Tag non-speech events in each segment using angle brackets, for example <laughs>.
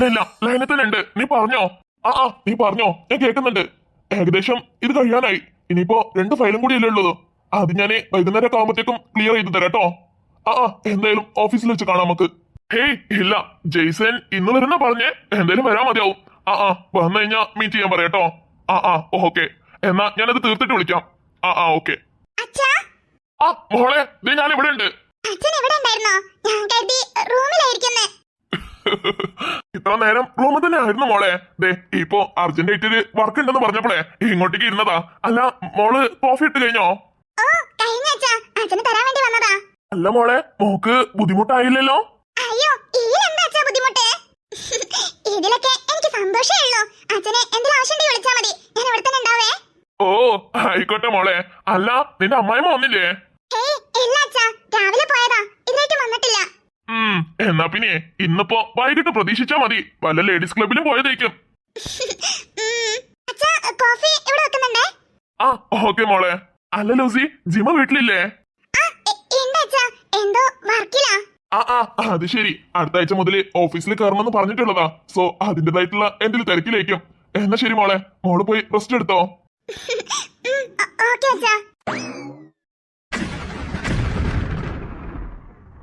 ഇല്ല ഇല്ല ലൈനിൽ തന്നെ ഉണ്ട് നീ പറഞ്ഞോ? ആ ആ നീ പറഞ്ഞോ? ഞാൻ കേൾക്കുന്നുണ്ട്. ഏകദേശം ഇത് കഴിയാനായി. ഇനിയിപ്പോ രണ്ട് ഫയലും കൂടി അല്ലേ ഉള്ളത് അത് ഞാൻ വൈകുന്നേരം ഒക്കെ ആകുമ്പോഴത്തേക്കും ക്ലിയർ ചെയ്ത് തരാം കേട്ടോ. ആ ആ എന്തായാലും ഓഫീസിൽ വെച്ച് കാണാം നമുക്ക്. ഹേയ് ഇല്ല. ജെയ്സൺ ഇന്ന് വരുന്ന പറഞ്ഞേ. എന്തായാലും വരാൻ മതിയാവും. ആ ആ വന്നു കഴിഞ്ഞാ മീറ്റ് ചെയ്യാൻ പറയാട്ടോ ആ ആ ഓക്കെ. എന്നാ ഞാനത് തീർത്തിട്ട് വിളിക്കാം. ആ ആ ഓക്കെ. ആ മോളെ ഞാൻ ഇവിടെ ഉണ്ട് അച്ഛൻ ഇവിടെ ഉണ്ടായിരുന്നോ ഞാൻ കരുതി റൂമിലായിരിക്കുന്നേ ഇത്ര നേരം റൂമിൽ തന്നെ ആയിരുന്നു മോളെ. ദേ ഇപ്പോ അർജന്റ് വർക്ക് ഉണ്ടെന്ന് പറഞ്ഞപ്പോളേ ഇങ്ങോട്ടേക്ക് ഇരുന്നതാ. അല്ല മോൾ കോഫി ഇട്ട് കഴിഞ്ഞോ? തരാൻ വേണ്ടി വന്നതാ. അല്ല മോളെ മോക്ക് ബുദ്ധിമുട്ടായില്ലല്ലോ? അയ്യോ ഇതിലെന്താ ബുദ്ധിമുട്ട്? ഇതിലൊക്കെ എനിക്ക് സന്തോഷമേ ഉള്ളൂ. അച്ഛനെ എന്തെങ്കിലും ആവശ്യമുണ്ടെങ്കിൽ വിളിച്ചാൽ മതി. ഞാൻ ഇവിടെ തന്നെ ഉണ്ടാവേ? ഓ ആയിക്കോട്ടെ മോളെ. അല്ല നിന്റെ അമ്മായിമ്മ വന്നില്ലേ? രാവിലെ എന്നാ പിന്നെ ഇന്നിപ്പോ വൈകിട്ട് പ്രതീക്ഷിച്ചാ മതി. വല്ല ലേഡീസ് ക്ലബിലും പോയതേക്കും. ഉം. അച്ഛാ കോഫി ഇവിടെ വെക്കുന്നുണ്ടേ? ആ ഓക്കെ മോളെ. അല്ല ലൂസി ജിമ വീട്ടിലില്ലേ? ആ ആ ആ അത് ശരി. അടുത്ത ആഴ്ച മുതൽ ഓഫീസിൽ കയറണമെന്ന് പറഞ്ഞിട്ടുള്ളതാ. സോ അതിന്റെതായിട്ടുള്ള എന്തെങ്കിലും തിരക്കിലേക്കും. എന്നാ ശരി മോളെ. മോൾ പോയി റെസ്റ്റ് എടുത്തോ. ഓക്കേ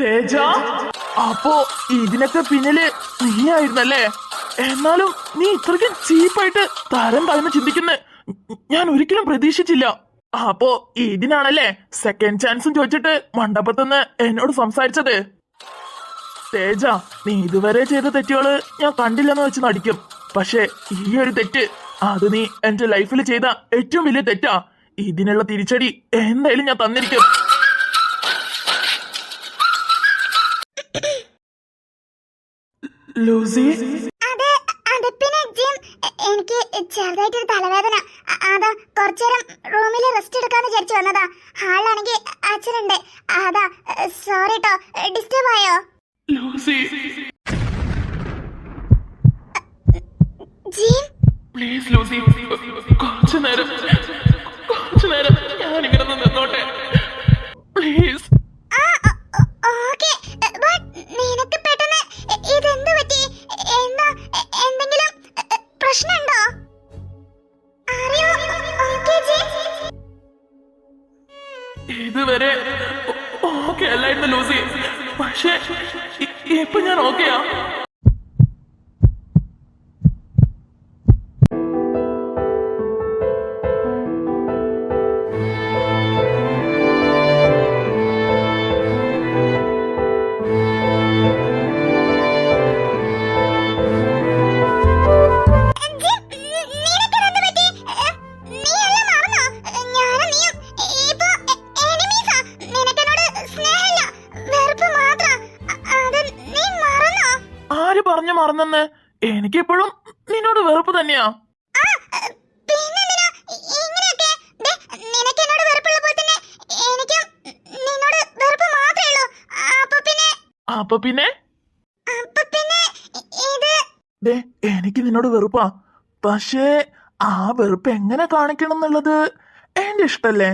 തേജ? അപ്പോ ഇതിനൊക്കെ പിന്നിൽ നീയായിരുന്നല്ലേ? എന്നാലും നീ ഇത്രയ്ക്കും ചീപ്പായിട്ട് തരം താഴ്ന്ന് ചിന്തിക്കുന്ന ഞാൻ ഒരിക്കലും പ്രതീക്ഷിച്ചില്ല. അപ്പോ ഇതിനാണല്ലേ സെക്കൻഡ് ചാൻസും ചോദിച്ചിട്ട് മണ്ഡപത്തുനിന്ന് എന്നോട് സംസാരിച്ചത്? തേജ നീ ഇതുവരെ ചെയ്ത തെറ്റുകൾ ഞാൻ കണ്ടില്ലെന്ന് വെച്ച് നടിക്കും. പക്ഷെ ഈ ഒരു തെറ്റ് അത് നീ എന്റെ ലൈഫിൽ ചെയ്ത ഏറ്റവും വലിയ തെറ്റാ. ഇതിനുള്ള തിരിച്ചടി എന്തായാലും ഞാൻ തന്നിരിക്കും. ലൂസി? അത് അത് പിന്നെ ജിം എനിക്ക് ചെറുതായിട്ടൊരു തലവേദന. അതാ കുറച്ചു നേരം റൂമിൽ റെസ്റ്റ് എടുക്കാന്ന് വിചാരിച്ചു വന്നതാ. ഹാളിലാണെങ്കിൽ അച്ഛനുണ്ട്. അതാ സോറി കേട്ടോ ഡിസ്റ്റർബ് ആയോ? ലൂസി. ജിം? പ്ലീസ് ലൂസി കുറച്ചു നേരം കുറച്ചു നേരം ഞാൻ ഇങ്ങനെ നിന്നോട്ടെ. പ്ലീസ്. ആ ഓക്കേ. ബട്ട് മറന്നെന്ന് എനിക്കിപ്പോഴും നിന്നോട് വെറുപ്പ് തന്നെയാ. അപ്പൊ പിന്നെ? എനിക്ക് നിന്നോട് വെറുപ്പാ. പക്ഷേ ആ വെറുപ്പ് എങ്ങനെ കാണിക്കണം എന്നുള്ളത് എന്റെ ഇഷ്ടല്ലേ?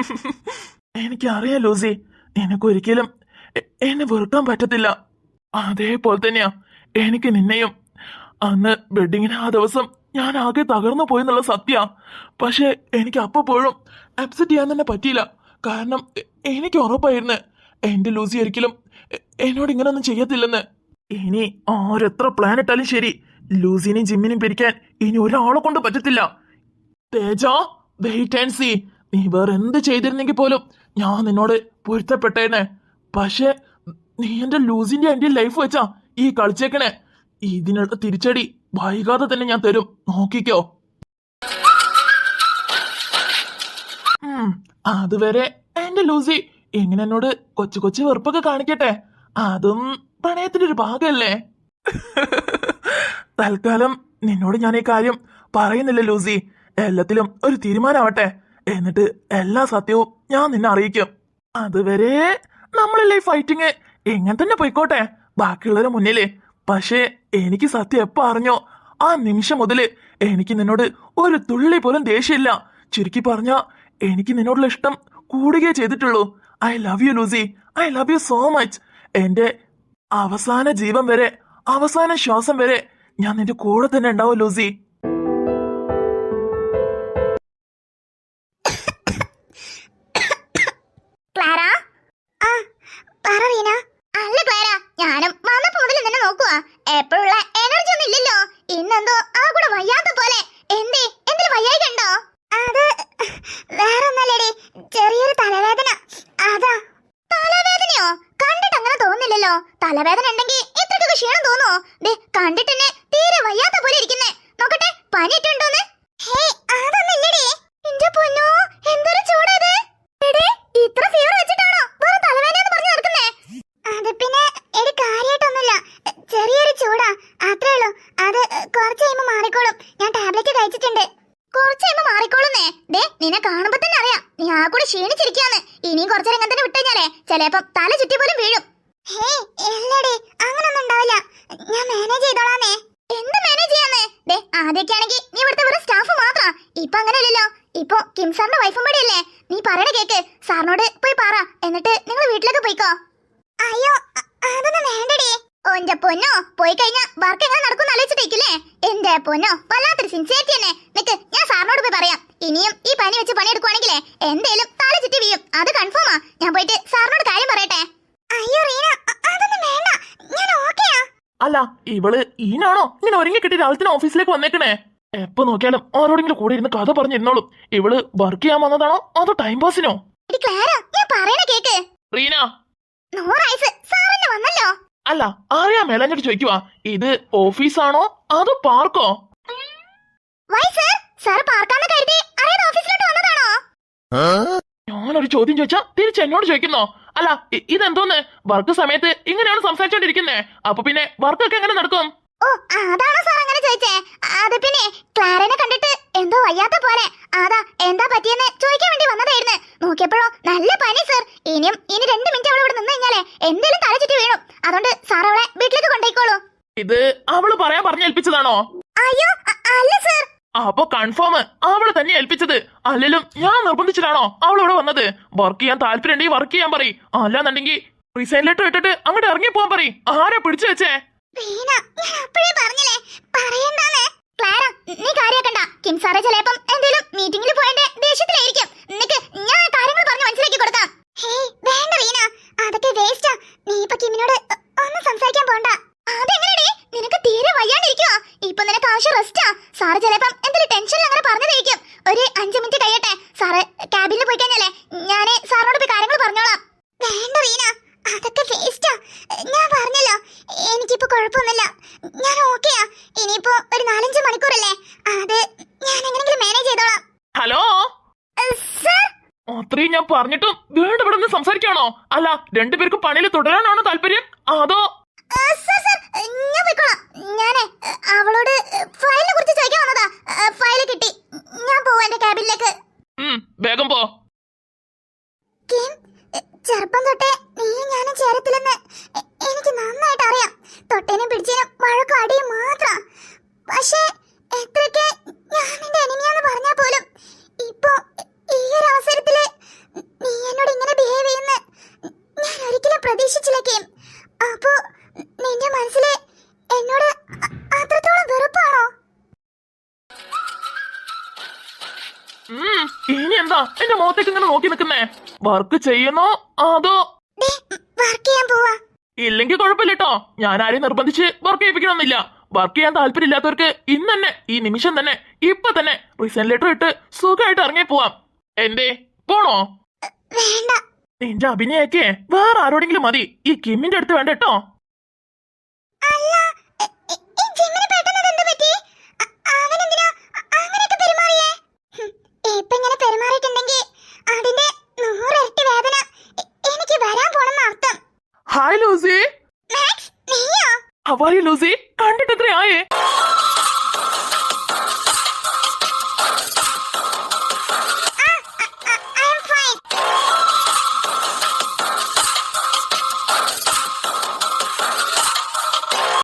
<laughs> എനിക്കറിയാം ലൂസി നിനക്കൊരിക്കലും എന്നെ വെറുക്കാൻ പറ്റത്തില്ല. അതേപോലെ തന്നെയാ. എനിക്ക് നിന്നെയും. അന്ന് വെഡിങ്ങിന് ആ ദിവസം ഞാൻ ആകെ തകർന്നു പോയെന്നുള്ള സത്യ. പക്ഷെ എനിക്ക് അപ്പോഴും അപ്സെറ്റ് ചെയ്യാൻ തന്നെ പറ്റിയില്ല. കാരണം എനിക്ക് ഉറപ്പായിരുന്നു. എന്റെ ലൂസി ഒരിക്കലും എന്നോട് ഇങ്ങനൊന്നും ചെയ്യത്തില്ലെന്ന്. ഇനി ആരെത്ര പ്ലാൻ ഇട്ടാലും ശരി ലൂസിനെയും ജിമ്മിനെയും പിരിക്കാൻ ഇനി ഒരാളെ കൊണ്ട് പറ്റത്തില്ല. തേജ വെയിറ്റ് ആൻഡ് സി നീ വേറെ എന്ത് ചെയ്തിരുന്നെങ്കിൽ പോലും ഞാൻ നിന്നോട് പൊരുത്തപ്പെട്ടേനെ. പക്ഷേ നീ എന്റെ ലൂസിന്റെ എന്റെ ലൈഫ് വെച്ചാ ഈ കളിച്ചേക്കണേ. ഇതിനുള്ള തിരിച്ചടി വൈകാതെ തന്നെ ഞാൻ തരും. നോക്കിക്കോ. അതുവരെ എന്റെ ലൂസി എങ്ങനെ എന്നോട് കൊച്ചു കൊച്ചു വെറുപ്പൊക്കെ കാണിക്കട്ടെ. അതും പ്രണയത്തിന്റെ ഒരു ഭാഗമല്ലേ? തൽക്കാലം നിന്നോട് ഞാൻ ഈ കാര്യം പറയുന്നില്ല ലൂസി. എല്ലാത്തിലും ഒരു തീരുമാനമാവട്ടെ. എന്നിട്ട് എല്ലാ സത്യവും ഞാൻ നിന്നെ അറിയിക്കും. അതുവരെ നമ്മളല്ലേ ഫൈറ്റിങ് എങ്ങനെ തന്നെ പോയിക്കോട്ടെ. ബാക്കിയുള്ളവരെ മുന്നിൽ. പക്ഷേ എനിക്ക് സത്യം എപ്പോ അറിഞ്ഞോ? ആ നിമിഷം മുതൽ എനിക്ക് നിന്നോട് ഒരു തുള്ളി പോലും ദേഷ്യമില്ല. ചുരുക്കി പറഞ്ഞ എനിക്ക് നിന്നോടുള്ള ഇഷ്ടം കൂടുകയേ ചെയ്തിട്ടുള്ളൂ. I love you Lucy I love you so much എന്റെ അവസാന ജീവൻ വരെ അവസാന ശ്വാസം വരെ ഞാൻ നിന്റെ കൂടെ തന്നെ ഉണ്ടാവും ലൂസി ക്ലാര? ആ പറ റീന അല്ല ക്ലാര ഞാനും വന്നപ്പോ മുതൽ നിന്നെ നോക്കുവാ. എപ്പോഴുള്ള എനർജി ഒന്നും ഇല്ലല്ലോ. ഇന്നെന്തോ ആ കൂടെ വയ്യാത്ത പോലെ എന്തേ എന്തിന് വയ്യായി കണ്ടോ അത് വേറെ ഒന്നല്ലേടി ചെറിയൊരു തലവേദന അതാ തലവേദനയോ കണ്ടിട്ട് അങ്ങനെ തോന്നില്ലല്ലോ തലവേദന ഉണ്ടെങ്കിൽ ഇത്രക്കൊക്കെ ക്ഷീണം തോന്നുവോ ദേ കണ്ടിട്ട് എന്നെ തീരെ വയ്യാത്ത പോലെ ഇരിക്കുന്നേ നോക്കട്ടെ പനിയിട്ടുണ്ടോന്ന് ഹേയ് അതൊന്നില്ലടി എന്റെ പൊന്നോ എന്തൊരു ചൂടത് എടേ ഇത്ര ഫീവർ വെച്ചിട്ടാണോ വെറും തലവേദന എന്ന് പറഞ്ഞു നടക്കുന്നേ അത് പിന്നെ എടി കാര്യമായിട്ടൊന്നുമില്ല ചെറിയൊരു ചൂടാ അത്രേ ഉള്ളൂ അത് കുറച്ച് കഴിയുമ്പോ മാറിക്കോളും ഞാൻ ടാബ്ലറ്റ് കഴിച്ചിട്ടുണ്ട് കുറച്ച് കഴിയുമ്പോ മാറിക്കോളുന്നേ ദേ നിന്നെ കാണുമ്പോ തന്നെ അറിയാം നീ ആ കൂടെ ക്ഷീണിച്ചിരിക്കാന്ന് ഇനിയും കുറച്ചു നേരം തന്നെ വിട്ടുകഴിഞ്ഞാലേ ചിലപ്പം തല ചുറ്റി പോലും വീഴും. ഹേ എല്ലടി അങ്ങനൊന്നും ഉണ്ടാവില്ല. ഞാൻ മാനേജ് ചെയ്തോളാമേ. എന്ത് മാനേജ് ചെയ്യാന്നേ? ദേ ആദ്യമൊക്കെ ആണെങ്കിൽ നീ ഇവിടുത്തെ വെറും സ്റ്റാഫ് മാത്രാ. ഇപ്പൊ അങ്ങനെയല്ലല്ലോ. ഇപ്പൊ കിം സാറിന്റെ വൈഫും കൂടിയല്ലേ നീ പറയണ കേക്ക് സാറിനോട് പോയി പറ. എന്നിട്ട് നിങ്ങൾ വീട്ടിലേക്ക് പോയിക്കോ. അയ്യോ അതൊന്നും വേണ്ടടേ. ഓന്റെ പൊന്നോ പോയി കഴിഞ്ഞാ വർക്ക് എങ്ങനെ നടക്കും ആലോചിച്ചിട്ടേക്കില്ലേ? എന്റെ പൊന്നോ വല്ലാത്തൊരു സിൻസിയറിറ്റി തന്നെ നിക്ക് ഞാൻ സാറിനോട് പോയി പറയാം. ഇനിയും ഈ പനി വെച്ച് പണിയെടുക്കുവാണെങ്കിലേ എന്തേലും ചുറ്റി വീഴും അത് കൺഫേമാ ഞാൻ പോയിട്ട് സാറിനോട് കാര്യം പറയട്ടെ. അയ്യോ റീന അതൊന്നും വേണ്ട. ഞാൻ ഓക്കെയാ അല്ല ഇവൾ ഈനാണോ? ഇങ്ങനെ ഒരുങ്ങി കിട്ടി രാവിലെ തന്നെ ഓഫീസിലേക്ക് വന്നേക്കണേ. എപ്പോ നോക്കിയാലും ആരോടെങ്കിലും കൂടെ ഇരുന്ന് കഥ പറഞ്ഞിരുന്നോളും. ഇവൾ വർക്ക് ചെയ്യാൻ വന്നതാണോ? അതോ ടൈം പാസിനോ എടി ക്ലാര ഞാൻ പറയണ കേക്ക്. റീന. വന്നല്ലോ. അല്ല ആരെയാ മേലഞ്ഞിട്ട് ചോദിക്കുവാ? ഇത് ഓഫീസാണോ? അതോ പാർക്കോ? വൈ സർ സാർ പാർക്കാന്ന് കരുതി അറിയാതെ ഓഫീസിലോട്ട് വന്നതാണോ? ഞാനൊരു ചോദ്യം ചോദിച്ചാ തിരിച്ച് എന്നോട് ചോദിക്കുന്നോ? അല്ല ഇതെന്തോന്ന്? വർക്ക് സമയത്ത് ഇങ്ങനെയാണ് സംസാരിച്ചോണ്ടിരിക്കുന്നേ. അപ്പൊ പിന്നെ വർക്കൊക്കെ എങ്ങനെ നടക്കും? ഓ അതാണോ സാർ അങ്ങനെ ചോദിച്ചേ. അത് പിന്നെ ക്ലാരനെ കണ്ടിട്ട് എന്തോ വയ്യാത്ത പോലെ. അതാ എന്താ പറ്റിയെന്ന് ചോദിക്കാൻ വേണ്ടി വന്നതായിരുന്നു. നോക്കിയപ്പോഴോ നല്ല പനി സർ. ഇനിയും ഇനി രണ്ട് മിനിറ്റ് അവൾ ഇവിടെ നിന്ന് കഴിഞ്ഞാലേ എന്തേലും തല ചുറ്റി വീഴും. അതുകൊണ്ട് സാർ അവളെ വീട്ടിലേക്ക് കൊണ്ടുപോയിക്കോളൂ. ഇത് അവൾ പറയാൻ പറഞ്ഞേൽപ്പിച്ചതാണോ? അയ്യോ അല്ല സർ. അപ്പൊ കൺഫേം അവളെ തന്നെ ഏൽപ്പിച്ചത്. അല്ലെങ്കിലും ഞാൻ നിർബന്ധിച്ചിട്ടാണോ അവൾ ഇവിടെ വന്നത്? വർക്ക് ചെയ്യാൻ താല്പര്യം ഉണ്ടെങ്കിൽ വർക്ക് ചെയ്യാൻ പറയും. അല്ലാന്നുണ്ടെങ്കിൽ റിസൈൻ ലെറ്റർ ഇട്ടിട്ട് അങ്ങോട്ട് ഇറങ്ങി പോവാൻ പറയും. ആരാ പിടിച്ചു വെച്ചേ? നീ കിം മീറ്റിംഗിൽ നിനക്ക് ഞാൻ കാര്യങ്ങൾ മനസ്സിലാക്കി കൊടുക്കാം. വേണ്ട അതൊക്കെ വേസ്റ്റാ നീ ഒന്നും സംസാരിക്കാൻ പോണ്ട. നിനക്ക് തീരെ ഇപ്പൊ നിനക്ക് ആവശ്യം റെസ്റ്റാ സാറ് ചിലപ്പം പറഞ്ഞതായിരിക്കും ഒരു അഞ്ചു മിനിറ്റ് കഴിയട്ടെ. സാറ് ക്യാബിനിൽ പോയി കഴിഞ്ഞാലേ ഞാൻ സാറിനോട് പോയി കാര്യങ്ങൾ പറഞ്ഞോളാം. വേണ്ട റീന അതൊക്കെ വേസ്റ്റാ ഞാൻ പറഞ്ഞല്ലോ. എനിക്കിപ്പോ കുഴപ്പമൊന്നുമില്ല. ഞാൻ ഓക്കെയാ. ഇനിയിപ്പോ ഒരു നാലഞ്ച് മണിക്കൂറല്ലേ? അത് ഞാൻ എങ്ങനെങ്കിലും മാനേജ് ചെയ്തോളാം. ഹലോ? സർ? അത്രയും ഞാൻ പറഞ്ഞിട്ടും വീണ്ടും ഇവിടെ നിന്ന് സംസാരിക്കാണോ? അല്ല രണ്ടുപേർക്കും പണിയിൽ തുടരാനാണോ താല്പര്യം? അതോ? സർ സർ ഞാൻ അവളോട് ഫയലിനെ കുറിച്ച് ചോദിക്കാൻ വന്നതാ. ഫയൽ കിട്ടി. ഞാൻ പോവാ എന്റെ ക്യാബിനിലേക്ക് വേഗം പോ. കിം ചെറുപ്പം തൊട്ടേ നീ ഞാനും ചേരത്തില്ലെന്ന് എനിക്ക് നന്നായിട്ട് അറിയാം. തൊട്ടേനും പിടിച്ചേനും വഴക്കും അടിയും മാത്രം. പക്ഷേ എത്രയൊക്കെ ഞാൻ നിന്റെ എനിമിയാന്ന് പറഞ്ഞാൽ പോലും ഇപ്പോ ഈ ഒരു അവസരത്തിൽ നീ എന്നോട് ഇങ്ങനെ ബിഹേവ് ചെയ്യുന്ന ഞാൻ ഒരിക്കലും പ്രതീക്ഷിച്ചില്ല കിം. അപ്പോ നിന്റെ മനസ്സിലെ എന്നോട് എന്താ? എന്റെ മുഖത്തേക്ക് ഇങ്ങനെ നോക്കി നിൽക്കുന്നേ. വർക്ക് ചെയ്യുന്നോ? അതോ? വർക്ക് ചെയ്യാൻ പോവാ. ഇല്ലെങ്കിൽ കുഴപ്പമില്ല കേട്ടോ ഞാൻ ആരെയും നിർബന്ധിച്ച് വർക്ക് ചെയ്യിപ്പിക്കണമെന്നില്ല. വർക്ക് ചെയ്യാൻ താല്പര്യമില്ലാത്തവർക്ക് ഇന്ന് തന്നെ ഈ നിമിഷം തന്നെ ഇപ്പൊ തന്നെ റിസൈൻ ലെറ്റർ ഇട്ട് സുഖമായിട്ട് ഇറങ്ങി പോവാം. എന്തേ? പോണോ? നിന്റെ അഭിനയൊക്കെ വേറെ ആരോടെങ്കിലും മതി. ഈ കിമ്മിന്റെ അടുത്ത് വേണ്ട കേട്ടോ ஹாய் லூசி அவாரி லூசி கண்டுட்டு ஆயே.